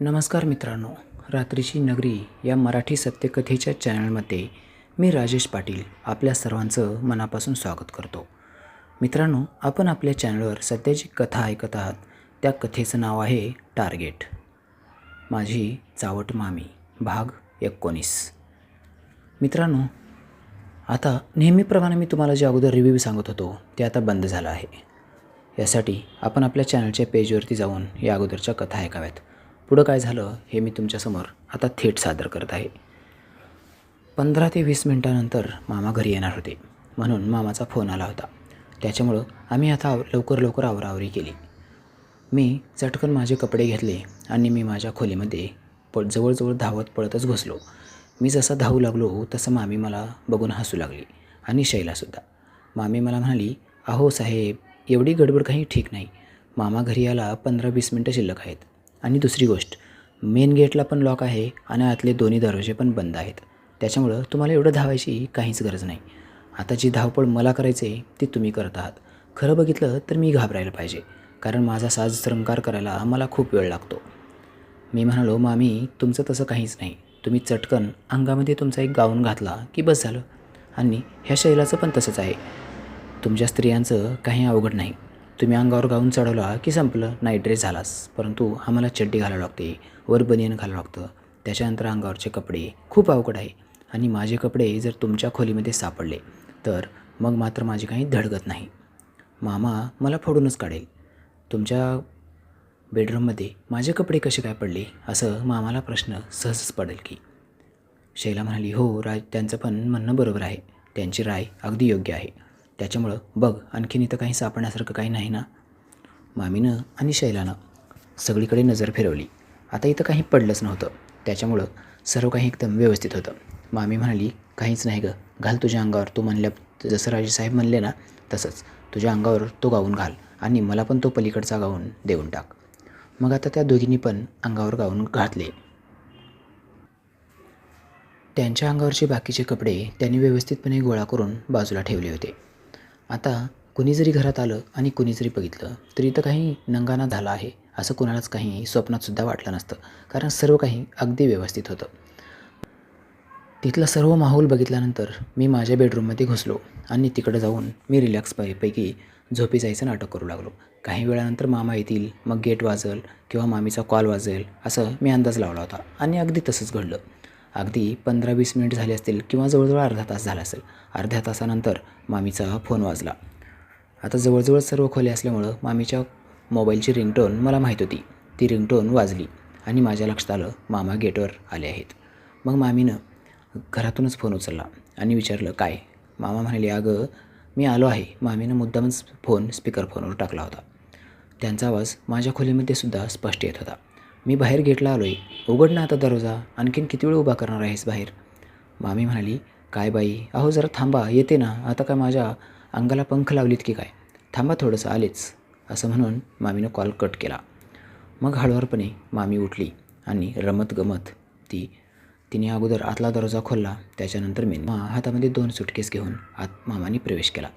नमस्कार मित्रांनो रात्रीची नगरी या मराठी सत्यकथेच्या चॅनलमध्ये मी राजेश पाटील आपल्या सर्वांचं मनापासून स्वागत करतो. मित्रांनो आपण आपल्या चॅनलवर सध्या जी कथा ऐकत आहात. त्या कथेचं नाव आहे टार्गेट. माझी चावट मामी भाग एकोणीस. मित्रांनो आता नेहमीप्रमाणे मी तुम्हाला जे अगोदर रिव्ह्यू सांगत होतो ते आता बंद झालं आहे. यासाठी आपण आपल्या चॅनलच्या पेजवरती जाऊन या अगोदरच्या कथा ऐकाव्यात. पुढं काय झालं हे मी तुमच्यासमोर आता थेट सादर करत आहे. पंधरा ते वीस मिनटानंतर मामा घरी येणार होते. म्हणून मामाचा फोन आला होता. त्याच्यामुळं आम्ही आता लवकर लवकर आवरावरी केली. मी चटकन माझे कपडे घेतले आणि मी माझ्या खोलीमध्ये प जवळजवळ धावत पळतच घुसलो. मी जसा धावू लागलो तसं मामी मला बघून हसू लागली आणि शैलासुद्धा मामी मला म्हणाली अहो साहेब एवढी गडबड काही ठीक नाही. मामा घरी आला पंधरा वीस मिनटं शिल्लक आहेत. आणि दुसरी गोष्ट मेन गेटला पण लॉक आहे आणि आतले दोन्ही दरवाजे पण बंद आहेत. त्याच्यामुळं तुम्हाला एवढं धावायची काहीच गरज नाही. आता जी धावपळ मला करायची आहे ती तुम्ही करत आहात. खरं बघितलं तर मी घाबरायला पाहिजे कारण माझा साज श्रंकार करायला मला खूप वेळ लागतो. मी म्हणालो मामी तुमचं तसं काहीच नाही. तुम्ही चटकन अंगामध्ये तुमचा एक गाऊन घातला की बस झालं. आणि ह्या शैलाचं पण तसंच आहे. तुमच्या स्त्रियांचं काही अवघड नाही. तुम्ही अंगावर गाऊन चढवला की संपलं? नाईट ड्रेस झालास. परंतु आम्हाला चड्डी घालावं लागते वर बनियन घालावं लागतं. त्याच्यानंतर अंगावरचे कपडे. खूप अवघड आहे. आणि माझे कपडे जर तुमच्या खोलीमध्ये सापडले तर मग मात्र माझी काही धडगत नाही. मामा मला फोडूनच काढेल. तुमच्या बेडरूममध्ये माझे कपडे कसे काय पडले? असं मामाला प्रश्न सहजच पडेल की. शैला म्हणाली हो राज त्यांचं पण म्हणणं बरोबर आहे. त्यांची राय अगदी योग्य आहे. त्याच्यामुळं बघ आणखीन इथं काही सापडण्यासारखं काही नाही ना? मामीनं आणि शैलानं सगळीकडे नजर फिरवली. आता इथं काही पडलंच नव्हतं. त्याच्यामुळं सर्व काही एकदम व्यवस्थित होतं. मामी म्हणाली काहीच नाही गं. घाल तुझ्या अंगावर. तू म्हणल्या जसं राजेसाहेब म्हणले ना तसंच. तुझ्या अंगावर तो गाऊन घाल आणि मला पण तो पलीकडचा गाऊन देऊन टाक. मग आता त्या दोघींनी पण अंगावर गाऊन घातले. त्यांच्या अंगावरचे बाकीचे कपडे त्यांनी व्यवस्थितपणे गोळा करून बाजूला ठेवले होते. आता कुणी जरी घरात आलं आणि कुणी जरी बघितलं तरी इथं काही नंगाना झाला आहे असं कोणालाच काही स्वप्नातसुद्धा वाटलं नसतं. कारण सर्व काही अगदी व्यवस्थित होतं. तिथला सर्व माहोल बघितल्यानंतर मी माझ्या बेडरूममध्ये घुसलो आणि तिकडं जाऊन मी रिलॅक्स पैकी झोपी जायचं नाटक करू लागलो. काही वेळानंतर मामा येतील मग गेट वाजल किंवा मामीचा कॉल वाजेल असं मी अंदाज लावला होता. आणि अगदी तसंच घडलं. अगदी पंधरा वीस मिनिट झाले असतील किंवा जवळजवळ अर्धा तास झाला असेल. अर्ध्या तासानंतर मामीचा फोन वाजला. आता जवळजवळ सर्व खोले असल्यामुळं मामीच्या मोबाईलची रिंगटोन मला माहीत होती. ती रिंगटोन वाजली आणि माझ्या लक्षात आलं मामा गेटवर आले आहेत. मग मामीनं घरातूनच फोन उचलला आणि विचारलं काय? मामा म्हणाले अगं मी आलो आहे. मामीनं मुद्दामच फोन स्पीकर फोनवर टाकला होता. त्यांचा आवाज माझ्या खोलीमध्ये सुद्धा स्पष्ट येत होता. मी बाहेर गेटला आलो आहे उघड ना आता दरवाजा आणखीन किती वेळ उभा करणार आहेस बाहेर? मामी म्हणाली काय बाई? अहो जरा थांबा. येते ना. आता काय माझ्या अंगाला पंख लावलीत की काय? थांबा थोडंसं. आलेच. असं म्हणून मामीनं कॉल कट केला. मग हळुवारपणे मामी उठली आणि रमत गमत ती तिने अगोदर आतला दरवाजा खोलला. त्याच्यानंतर मी मा हातामध्ये दोन सुटकेस घेऊन आत मामाने प्रवेश केला.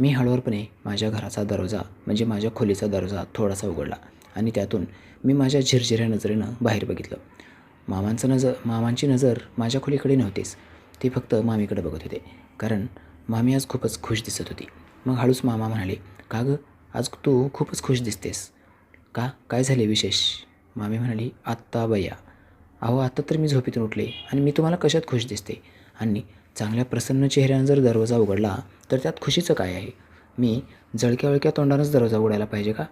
मी हळूवारपणे माझ्या घराचा दरवाजा म्हणजे माझ्या खोलीचा दरवाजा थोडासा उघडला आणि त्यातून मी माझ्या झिरझिऱ्या नजरेनं बाहेर बघितलं. मामांचं नजर मामांची नजर माझ्या खोलीकडे नव्हतीच. ती फक्त मामीकडे बघत होते. कारण मामी आज खूपच खुश दिसत होती. मग हळूच मामा म्हणाले का गं? आज तू खूपच खुश दिसतेस. का? काय झाले विशेष? मामी म्हणाली आत्ता बया. अहो आत्ता तर मी झोपेतून उठले आणि मी तुम्हाला कशात खुश दिसते? आणि चांगल्या प्रसन्न चेहऱ्यानं जर दरवाजा उघडला तर त्यात खुशीचं काय आहे? मी जळक्या वळक्या तोंडानंच दरवाजा उघडायला पाहिजे का?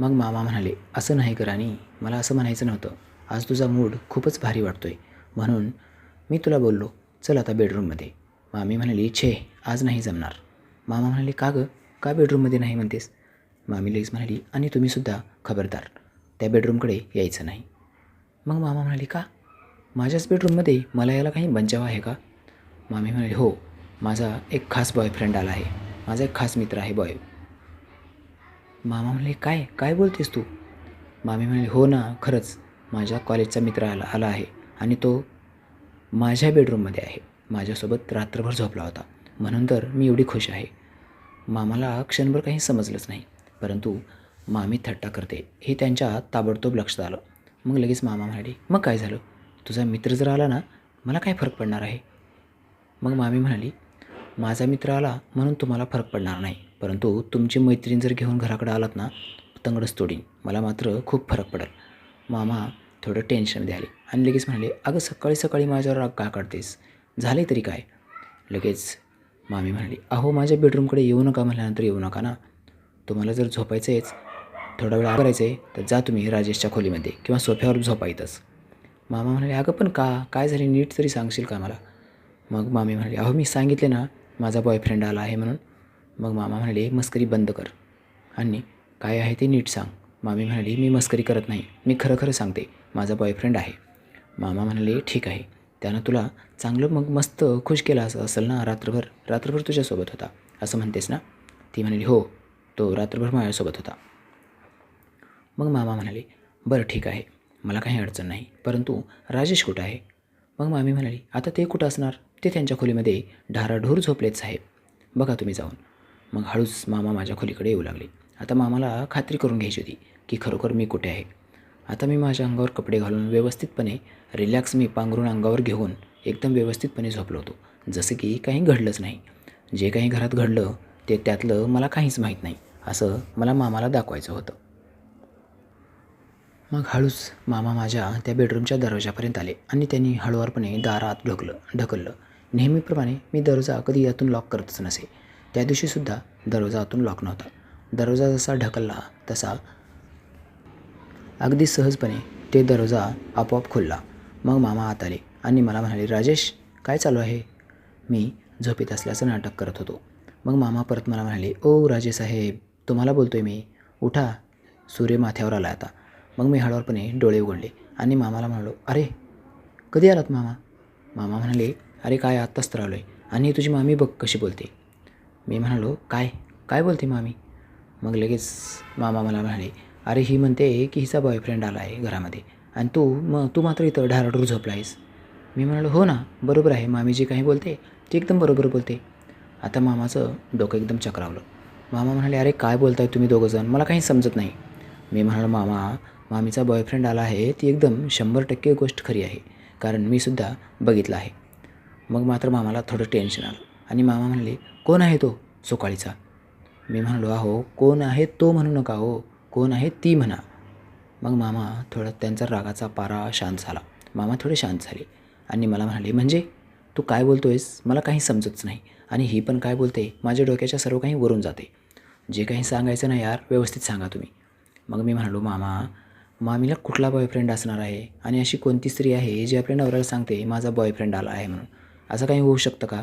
मग मामा म्हणाले असं नाही करानी आणि मला असं म्हणायचं नव्हतं. आज तुझा मूड खूपच भारी वाटतोय. म्हणून मी तुला बोललो चल आता बेडरूममध्ये. मामी म्हणाली छे आज नाही जमणार. मामा म्हणाले का गं? का बेडरूममध्ये नाही म्हणतेस? मामी लगेच म्हणाली आणि तुम्हीसुद्धा खबरदार. त्या बेडरूमकडे यायचं नाही. मग मामा म्हणाले का? माझ्याच बेडरूममध्ये मला याला काही बंचावा आहे का? मामी म्हणाली हो माझा एक खास बॉयफ्रेंड आला आहे. माझा एक खास मित्र आहे बॉय मामा म्हणले काय काय बोलतेस तू? मामी म्हणाली हो ना खरंच. माझ्या कॉलेजचा मित्र आला आला आहे आणि तो माझ्या बेडरूममध्ये आहे. माझ्यासोबत रात्रभर झोपला होता. म्हणून तर मी एवढी खुश आहे. मामाला क्षणभर काही समजलंच नाही. परंतु मामी थट्टा करते. हे त्यांच्या ताबडतोब लक्षात आलं. मग लगेच मामा म्हणाले मग काय झालं? तुझा मित्र जर आला ना मला काय फरक पडणार आहे? मग मामी म्हणाली माझा मित्र आला म्हणून तुम्हाला फरक पडणार नाही. परंतु तुमची मैत्रीण जर घेऊन घराकडे आलात ना तंगडच तोडीन. मला मात्र खूप फरक पडेल. मामा थोडं टेन्शन द्याले आणि लगेच म्हणाले अगं सकाळी सकाळी माझ्यावर राग का काढतेस? झाले तरी काय? लगेच मामी म्हणाली अहो माझ्या बेडरूमकडे येऊ नका म्हटल्यानंतर येऊ नका ना. तुम्हाला जर झोपायचं आहेच थोडा वेळ करायचं आहे तर जा तुम्ही राजेशच्या खोलीमध्ये किंवा सोफ्यावर झोपा मामा म्हणाले अगं पण का? काय झाले? नीट तरी सांगशील का मला? मग मामी म्हणाली अहो मी सांगितले ना माझा बॉयफ्रेंड आला आहे म्हणून. मग मामा म्हणाले मस्करी बंद कर. आणि काय आहे ते नीट सांग. मामी म्हणाली मी मस्करी करत नाही मी खरं खरं सांगते माझा बॉयफ्रेंड आहे. मामा म्हणाले ठीक आहे. त्यानं तुला चांगलं मग मस्त खुश केला असं असेल ना रात्रभर? रात्रभर तुझ्यासोबत होता असं म्हणतेस ना? ती म्हणाली हो तो रात्रभर माझ्यासोबत होता. मग मामा म्हणाले बरं ठीक आहे मला काही अडचण नाही परंतु राजेश कुठं आहे? मग मामी म्हणाली आता ते कुठं असणार? ते त्यांच्या खोलीमध्ये ढाराढूर झोपलेत साहेब. बघा तुम्ही जाऊन. मग हळूच मामा माझ्या खोलीकडे येऊ लागले. आता मामाला खात्री करून घ्यायची होती की खरोखर मी कुठे आहे. आता मी माझ्या अंगावर कपडे घालून व्यवस्थितपणे रिलॅक्स मी पांघरून अंगावर घेऊन एकदम व्यवस्थितपणे झोपलो होतो. जसं की काही घडलंच नाही. जे काही घरात घडलं ते त्यातलं मला काहीच माहीत नाही असं मला मामाला दाखवायचं होतं. मग हळूच मामा माझ्या त्या बेडरूमच्या दरवाजापर्यंत आले आणि त्यांनी हळुवारपणे दारात ढकलं ढकललं. नेहमीप्रमाणे मी दरवाजा कधी यातून लॉक करतच नसे. त्या दिवशीसुद्धा दरवाजा आतून लॉक नव्हता. दरवाजा जसा ढकलला तसा अगदी सहजपणे ते दरवाजा आपोआप खुलला. मग मामा आत आले आणि मला म्हणाले राजेश काय चालू आहे? मी झोपेत असल्याचं नाटक करत होतो. मग मामा परत मला म्हणाले ओ राजे साहेब तुम्हाला बोलतोय मी. उठा. सूर्य माथ्यावर आला आता. मग मी हळूवारपणे डोळे उघडले आणि मामाला म्हणालो अरे कधी आलात मामा? मामा म्हणाले अरे काय आत्ताच तर आलो आहे आणि तुझी मामी बघ कशी बोलते. मी म्हणालो काय? काय बोलते मामी? मग लगेच मामा मला म्हणाले अरे ही म्हणते की हिचा बॉयफ्रेंड आला आहे घरामध्ये आणि तू मग तू मात्र इथं ढाराडूर झोपला आहेस मी म्हणालो हो ना बरोबर आहे. मामी जी काही बोलते ती एकदम बरोबर बोलते. आता मामाचं डोकं एकदम चक्रावलं. मामा म्हणाले अरे काय बोलताय तुम्ही दोघंजण मला काही समजत नाही. मी म्हणालो मामा मामीचा बॉयफ्रेंड आला आहे ती एकदम शंभर टक्के गोष्ट खरी आहे कारण मी सुद्धा बघितलं आहे. मग मात्र मामाला थोडं टेन्शन आलं. आणि मामा म्हणले कोण आहे तो सोकाळीचा मी म्हणालो अहो कोण आहे तो म्हणू नका हो कोण आहे ती म्हणा. मग मामा थोडं त्यांचा रागाचा पारा शांत झाला. मामा थोडे शांत झाले आणि मला म्हणाले म्हणजे तू काय बोलतोयस? मला काही समजतच नाही आणि ही पण काय बोलते? माझ्या डोक्याच्या सर्व काही वरून जाते. जे काही सांगायचं ना यार व्यवस्थित सांगा तुम्ही. मग मी म्हणालो मामा मामीला कुठला बॉयफ्रेंड असणार आहे? आणि अशी कोणती स्त्री आहे जी आपल्या नवऱ्याला सांगते माझा बॉयफ्रेंड आला आहे म्हणून? असं काही होऊ शकतं का?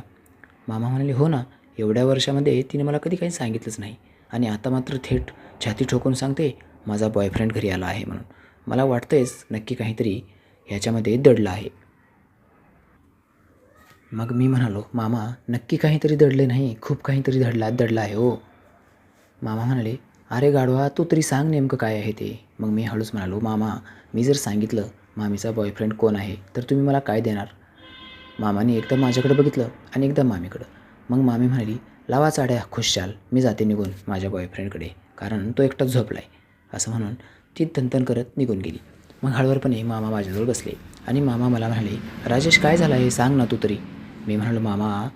मामा म्हणाले हो ना एवढ्या वर्षामध्ये तिने मला कधी काही सांगितलंच नाही. आणि आता मात्र थेट छाती ठोकून सांगते माझा बॉयफ्रेंड घरी आला आहे म्हणून. मला वाटतंयच नक्की काहीतरी ह्याच्यामध्ये दडलं आहे. मग मी म्हणालो मामा नक्की काहीतरी दडले नाही खूप काहीतरी दडला दडलं आहे हो. मामा म्हणाले अरे गाढवा तू तरी सांग नेमकं काय आहे ते. मग मी हळूच म्हणालो मामा मी जर सांगितलं मामीचा बॉयफ्रेंड कोण आहे तर तुम्ही मला काय देणार? मामाने एकदा माझ्याकडे बघितलं आणि एकदा मामीकडं. मग मामी म्हणाली लावा चाड्या खुशाल मी जाते निघून माझ्या बॉयफ्रेंडकडे कारण तो एकटाच झोपला आहे असं म्हणून ती तंतन करत निघून गेली. मग हळवरपणे मामा माझ्याजवळ बसले आणि मामा मला म्हणाले राजेश काय झालं आहे? सांग ना तू तरी. मी म्हणालो मामा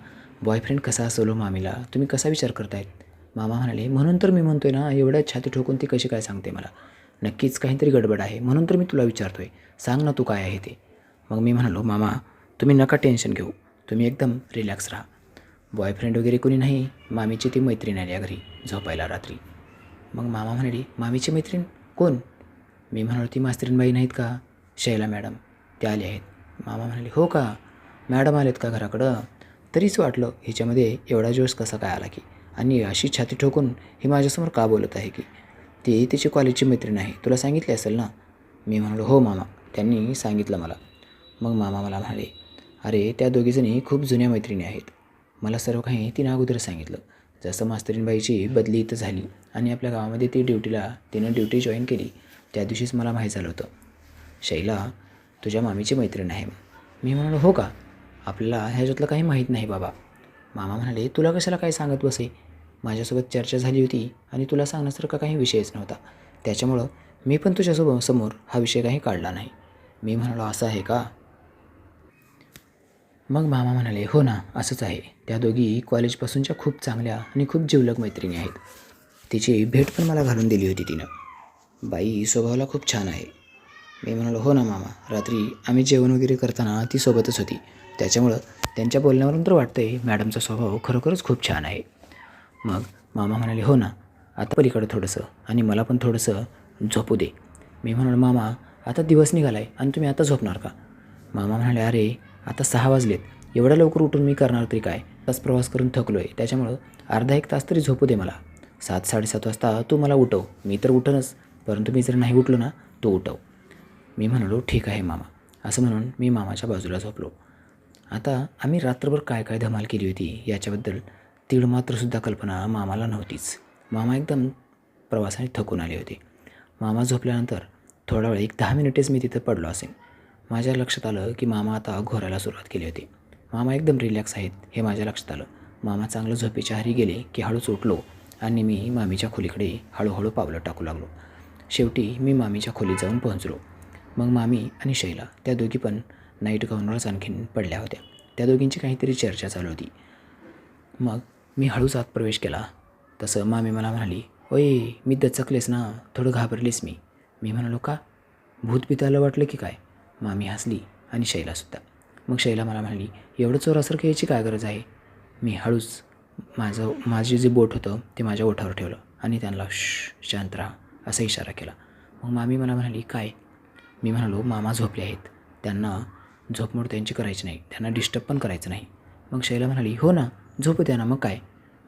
बॉयफ्रेंड कसा असलो मामीला? तुम्ही कसा विचार करतायत? मामा म्हणाले म्हणून तर मी म्हणतोय ना एवढ्या छाती ठोकून ती कशी काय सांगते मला? नक्कीच काहीतरी गडबड आहे म्हणून तर मी तुला विचारतोय. सांग ना तू काय आहे ते. मग मी म्हणालो मामा तुम्ही नका टेन्शन घेऊ. तुम्ही एकदम रिलॅक्स राहा. बॉयफ्रेंड वगैरे कोणी नाही मामीची ती मैत्रीण आली या घरी झोपायला रात्री. मग मामा म्हणाली मामीची मैत्रीण? कोण? मी म्हणालो ती मास्तरीणबाई नाहीत का? शैला मॅडम त्या आल्या आहेत. मामा म्हणाले हो का? मॅडम आलेत का घराकडं? तरीच वाटलं ह्याच्यामध्ये एवढा जोश कसा काय आला की? आणि अशी छाती ठोकून ही माझ्यासमोर का बोलत आहे की? ती तिची कॉलेजची मैत्रीण आहे तुला सांगितले असेल ना? मी म्हणालो हो मामा त्यांनी सांगितलं मला. मग मामा मला म्हणाले अरे त्या दोघीजणी खूप जुन्या मैत्रिणी आहेत. मला सर्व काही तिनं अगोदर सांगितलं. जसं मास्तरीणबाईची बदली इथं झाली आणि आपल्या गावामध्ये ती ड्युटीला तिनं ड्युटी जॉईन केली त्या दिवशीच मला माहीत झालं होतं. शैला तुझ्या मामीची मैत्रीण आहे. मी म्हणालो हो का? आपल्याला ह्याच्यातलं काही माहीत नाही बाबा. मामा म्हणाले तुला कशाला काय सांगत बसे? माझ्यासोबत चर्चा झाली होती आणि तुला सांगण्यासारखा काही विषयच नव्हता. त्याच्यामुळं मी पण तुझ्यासोबत समोर हा विषय काही काढला नाही. मी म्हणालो असं आहे का? मग मामा म्हणाले हो ना असंच आहे. त्या दोघी कॉलेजपासूनच्या खूप चांगल्या आणि खूप जिवलग मैत्रिणी आहेत. तिची भेट पण मला घालून दिली होती तिनं. बाई स्वभावाला खूप छान आहे. मी म्हणालो हो ना मामा. रात्री आम्ही जेवण वगैरे करताना ती सोबतच होती. त्याच्यामुळं त्यांच्या बोलण्यावरून तर वाटतंय मॅडमचा स्वभाव खरोखरच खूप छान आहे. मग मामा म्हणाले हो ना. आता पलीकडं थोडंसं आणि मला पण थोडंसं झोपू दे. मी म्हणालो मामा आता दिवस निघाला आहे आणि तुम्ही आता झोपणार का? मामा म्हणाले अरे आता सहा वाजलेत. एवढ्या लवकर उठून मी करणार तरी काय? तास प्रवास करून थकलो आहे त्याच्यामुळं अर्धा एक तास तरी झोपू दे मला. सात साडेसात वाजता तू मला उठव. मी तर उठनच परंतु मी जर नाही उठलो ना तो उठव. मी म्हणालो ठीक आहे मामा. असं म्हणून मी मामाच्या बाजूला झोपलो. आता आम्ही रात्रभर काय काय धमाल केली होती याच्याबद्दल तीळ मात्रसुद्धा कल्पना मामाला नव्हतीच. मामा एकदम प्रवासाने थकून आले होते. मामा झोपल्यानंतर थोडा वेळ एक दहा मिनिटेच मी तिथं पडलो असेन. माझ्या लक्षात आलं की मामा आता घोरायला सुरुवात केली होती. मामा एकदम रिलॅक्स आहेत हे माझ्या लक्षात आलं. मामा चांगलं झोपेच्या हारी गेले की हळूच उठलो आणि मी मामीच्या खोलीकडे हळूहळू पावलं टाकू लागलो. शेवटी मी मामीच्या खोलीत जाऊन पोहोचलो. मग मामी आणि शैला त्या दोघी पण नाईट गाऊनवरच आणखीन पडल्या होत्या. त्या दोघींची काहीतरी चर्चा चालू होती. मग मी हळूच आत प्रवेश केला. तसं मामी मला म्हणाली ओय मी दचकलेस ना थोडं घाबरलीस मी. मी म्हणालो का? भूत पिताला वाटलं की काय? मामी हसली आणि शैलासुद्धा मग शैला मला म्हणाली एवढं चोरासारखं यायची काय गरज आहे? मी हळूच माझं माझे जे बोट होतं ते माझ्या ओठावर ठेवलं आणि त्यांना श शांत राहा असा इशारा केला. मग मामी मला म्हणाली काय? मी म्हणालो मामा झोपले आहेत. त्यांना झोपमोड त्यांची करायची नाही. त्यांना डिस्टर्ब पण करायचं नाही. मग शैला म्हणाली हो ना झोपू द्या ना मग काय?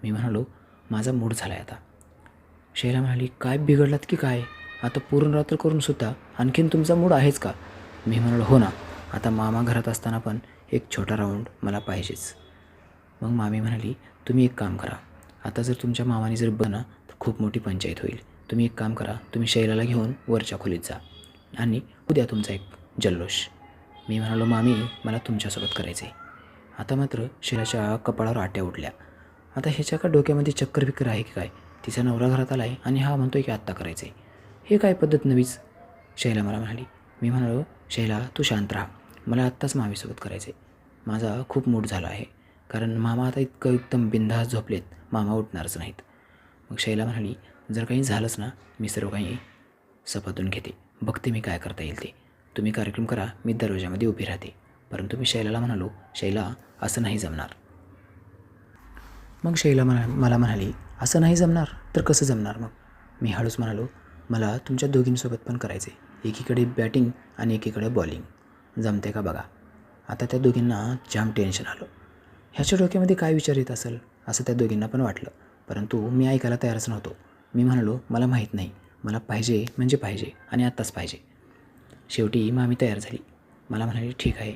मी म्हणालो माझा मूड झाला आहे आता. शैला म्हणाली काय बिघडलात की काय? आता पूर्ण रात्र करूनसुद्धा आणखीन तुमचा मूड आहेच का? मी म्हणालो हो ना आता मामा घरात असताना पण एक छोटा राऊंड मला पाहिजेच. मग मामी म्हणाली तुम्ही एक काम करा आता जर तुमच्या मामाने जर बना तर खूप मोठी पंचायत होईल. तुम्ही एक काम करा तुम्ही शैलाला घेऊन वरच्या खोलीत जा आणि उद्या तुमचा एक जल्लोष. मी म्हणालो मामी मला तुमच्यासोबत करायचं आहे आता मात्र शैलाच्या कपाळावर आट्या उठल्या आता ह्याच्या का डोक्यामध्ये चक्कर बिक्कर आहे की काय? तिचा नवरा घरात आला आहे आणि हा म्हणतो आहे की आत्ता करायचं आहे हे काय पद्धत नवीच? शैला मला म्हणाली. मी म्हणालो शैला तू शांत राहा. मला आत्ताच मामीसोबत करायचं आहे माझा खूप मूड झाला आहे. कारण मामा आता इतकं एकदम बिंदास झोपलेत. मामा उठणारच नाहीत. मग शैला म्हणाली जर काही झालंच ना मी सर्व काही सपातून घेते. बघते मी काय करता येईल ते. तुम्ही कार्यक्रम करा मी दरवाजामध्ये उभी राहते. परंतु मी शैलाला म्हणालो शैला असं नाही जमणार. मग शैला म्हणा मला म्हणाली असं नाही जमणार? तर कसं जमणार मग? मी हळूच म्हणालो मला तुमच्या दोघींसोबत पण करायचं आहे एकीकडे बॅटिंग आणि एकीकडे बॉलिंग जमते का बघा? आता त्या दोघींना जाम टेन्शन आलं. ह्याच्या डोक्यामध्ये काय विचार येत असेल? असं त्या दोघींना पण वाटलं. परंतु मी ऐकायला तयारच नव्हतो. मी म्हणालो मला माहीत नाही. मला पाहिजे म्हणजे पाहिजे आणि आत्ताच पाहिजे. शेवटी मामी तयार झाली. मला म्हणाली ठीक आहे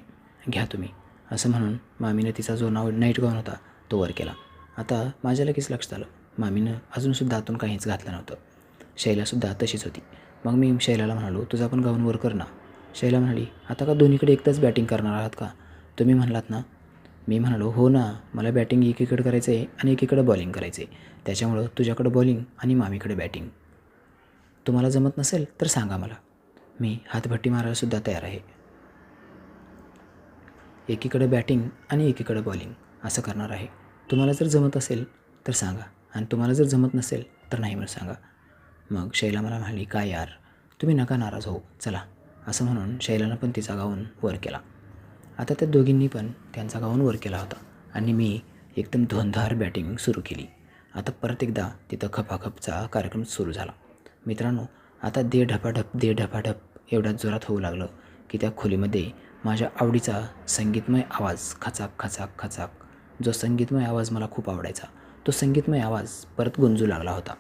घ्या तुम्ही. असं म्हणून मामीनं तिचा जो नाव नाईट गाऊन होता तो वर केला. आता माझ्या लगेच लक्षात आलं. मामीनं अजूनसुद्धा आतून काहीच घातलं नव्हतं. शैलासुद्धा तशीच होती. मग मी शैलाला म्हणालो तुझा पण गाऊन वर कर ना. शैला म्हणाली आता का दोन्हीकडे एकदाच बॅटिंग करणार आहात का? तुम्ही म्हणालात ना? मी म्हणालो हो ना मला बॅटिंग एकीकडे करायचं आहे आणि एकीकडे बॉलिंग करायचं आहे त्याच्यामुळं तुझ्याकडं बॉलिंग आणि मामीकडे बॅटिंग तुम्हाला जमत नसेल तर सांगा मला. मी हातभट्टी मारायलासुद्धा तयार आहे. एकीकडे बॅटिंग आणि एकीकडे बॉलिंग असं करणार आहे. तुम्हाला जर जमत असेल तर सांगा आणि तुम्हाला जर जमत नसेल तर नाही मला सांगा. मग शैला मला म्हणाली काय यार तुम्ही नका नाराज हो चला. असं म्हणून शैलानं पण तिचा गाऊन वर केला. आता त्या दोघींनी पण त्यांचा गाऊन वर केला होता आणि मी एकदम धोंधार बॅटिंग सुरू केली. आता परत एकदा तिथं खपाखपचा कार्यक्रम सुरू झाला. मित्रांनो आता दे ढपाढप दे ढपाढप एवढ्या जोरात होऊ लागलं की त्या खोलीमध्ये माझ्या आवडीचा संगीतमय आवाज खचाक खचाक खचाक जो संगीतमय आवाज मला खूप आवडायचा तो संगीतमय आवाज परत गुंजू लागला होता.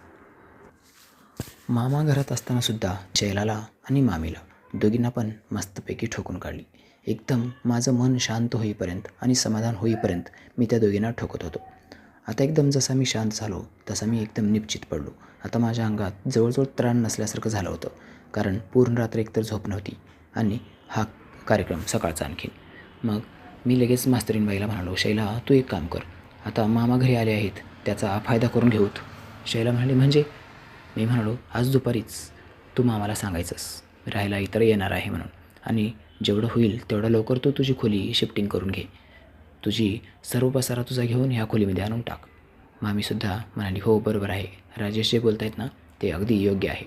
मामा घरात असतानासुद्धा शैलाला आणि मामीला दोघींना पण मस्तपैकी ठोकून काढली. एकदम माझं मन शांत होईपर्यंत आणि समाधान होईपर्यंत मी त्या दोघींना ठोकत होतो. आता एकदम जसा मी शांत झालो तसा मी एकदम निश्चित पडलो. आता माझ्या अंगात जवळजवळ त्राण नसल्यासारखं झालं होतं कारण पूर्ण रात्र एकतर झोप नव्हती आणि हा कार्यक्रम सकाळचा आणखीन. मग मी लगेच मास्तरीनबाईला म्हणालो शैला तू एक काम कर. आता मामा घरी आले आहेत त्याचा फायदा करून घेऊत. शैला म्हणाली म्हणजे? मी म्हणालो आज दुपारीच तू मामाला सांगायचंस. राहायला इतर येणार आहे म्हणून. आणि जेवढं होईल तेवढं लवकर तू तुझी खोली शिफ्टिंग करून घे. तुझी सर्व पसारा तुझा घेऊन ह्या खोलीमध्ये आणून टाक. मामीसुद्धा म्हणाली हो बरोबर आहे. राजेश जे बोलत आहेत ना ते अगदी योग्य आहे.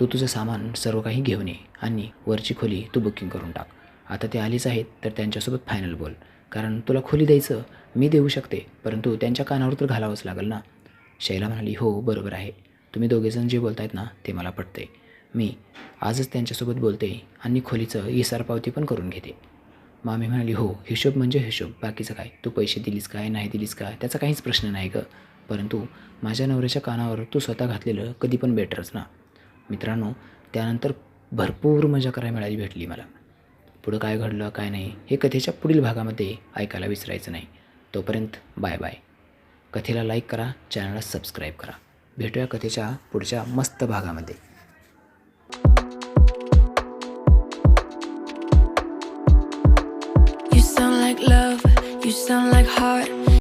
तू तुझं सामान सर्व काही घेऊन ये आणि वरची खोली तू बुकिंग करून टाक. आता ते आलीच आहेत तर त्यांच्यासोबत फायनल बोल. कारण तुला खोली द्यायचं मी देऊ शकते परंतु त्यांच्या कानावर तर घालावंच लागेल ना. शैला म्हणाली हो बरोबर आहे. तुम्ही दोघेजण जे बोलतायत ना ते मला पटते मी आजच त्यांच्यासोबत बोलते आणि खोलीचं इसार पावती पण करून घेते. मामी म्हणाली हो हिशोब म्हणजे हिशोब. बाकीचं काय? तू पैसे दिलीस काय? नाही दिलीस का त्याचा काहीच प्रश्न नाही गं. परंतु माझ्या नवऱ्याच्या कानावर तू स्वतः घातलेलं कधी पण बेटरच ना. मित्रांनो त्यानंतर भरपूर मजा करायला मिळाली भेटली मला. पुढं काय घडलं काय नाही हे कथेच्या पुढील भागामध्ये ऐकायला विसरायचं नाही. तोपर्यंत बाय बाय. कथेला लाईक करा चॅनलला सबस्क्राईब करा. भेटूया कथेच्या पुढच्या मस्त भागामध्ये You sound like heart.